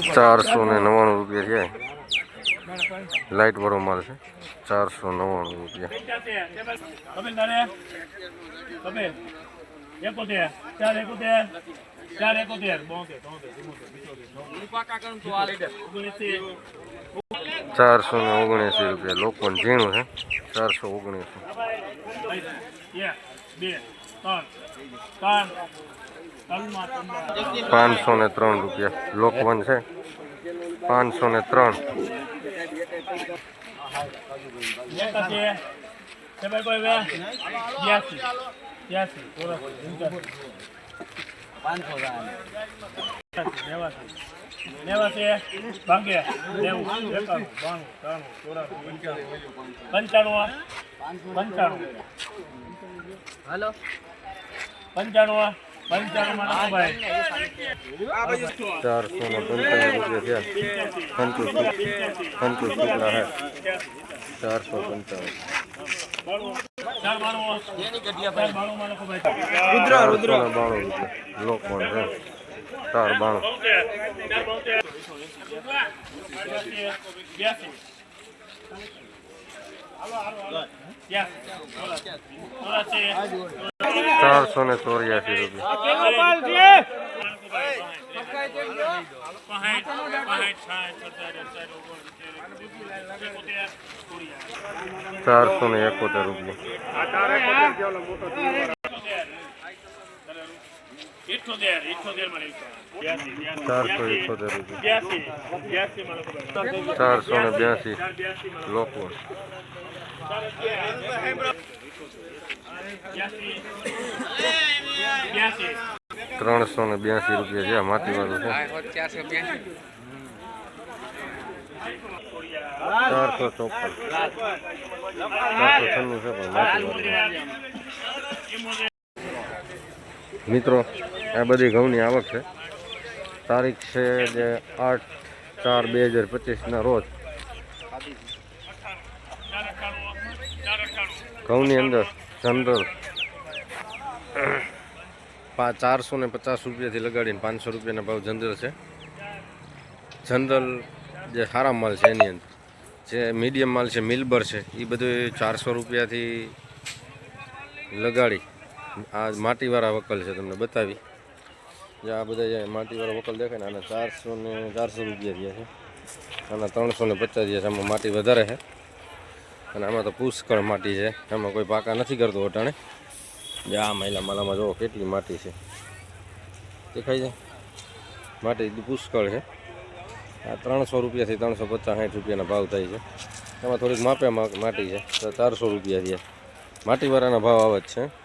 ચારસો ને નવ્વાણું રૂપિયા છે. લાઇટ વાળો માલ છે. ચારસો નવ્વાણું રૂપિયા. ચારસો ને ઓગણસી રૂપિયા. લોકો ઝીણું છે. ચારસો ઓગણએંસી. પાંચસો ને ત્રણ રૂપિયા. લોકવન છે. પાંચસો ને ત્રણ. પંચાણું પંચાણું પંચાણું પંચાણું ચારસો ને પંચાવન રૂપિયા થયા સંતોષ સંતોષ શુક્લા હે ચારસો પંચાવન બાણું રૂપિયા. લોકવન છે? ચાર બાણું. બ્યાસી. ચારસો ને ચોર્યાસી રૂપિયા. ચારસો ને એકોતેર રૂપિયા. ચારસો એકોતેર રૂપિયા. ચારસો ને બ્યાસી. બ્યાસી ત્રણસો ને બ્યાસી રૂપિયા છે માટી વાળું છે. ચારસો ચોપન. ચારસો છન્નું છે પણ માટીવાળું. મિત્રો આ બધી ઘઉંની આવક છે. તારીખ છે જે આઠ ચાર બે હજાર પચીસના રોજ. ઘઉંની અંદર જનરલ ચારસો ને પચાસ રૂપિયાથી લગાડીને પાંચસો રૂપિયાના ભાવ જનરલ છે. જનરલ જે સારા માલ છે એની અંદર. જે મીડિયમ માલ છે, મિલબર છે એ બધું ચારસો રૂપિયાથી લગાડી. આ માટીવાળા વકલ છે, તમને બતાવી. જે આ બધા જે માટીવાળા વકલ દેખાય ને, આના ચારસો ને ચારસો રૂપિયા થયા છે. આના ત્રણસો ને પચાસ થયા છે, આમાં માટી વધારે છે. અને આમાં તો પુષ્કળ માટી છે. એમાં કોઈ પાકા નથી કરતો અટાણે. જે આ મહિલા માલામાં જુઓ કેટલી માટી છે. દેખાય છે? માટી પુષ્કળ છે. આ ત્રણસો રૂપિયાથી ત્રણસો પચાસ સાઠ રૂપિયાના ભાવ થાય છે. એમાં થોડીક માપે માટી છે. તો ચારસો રૂપિયા થયા માટીવાળાના ભાવ આવે જ છે.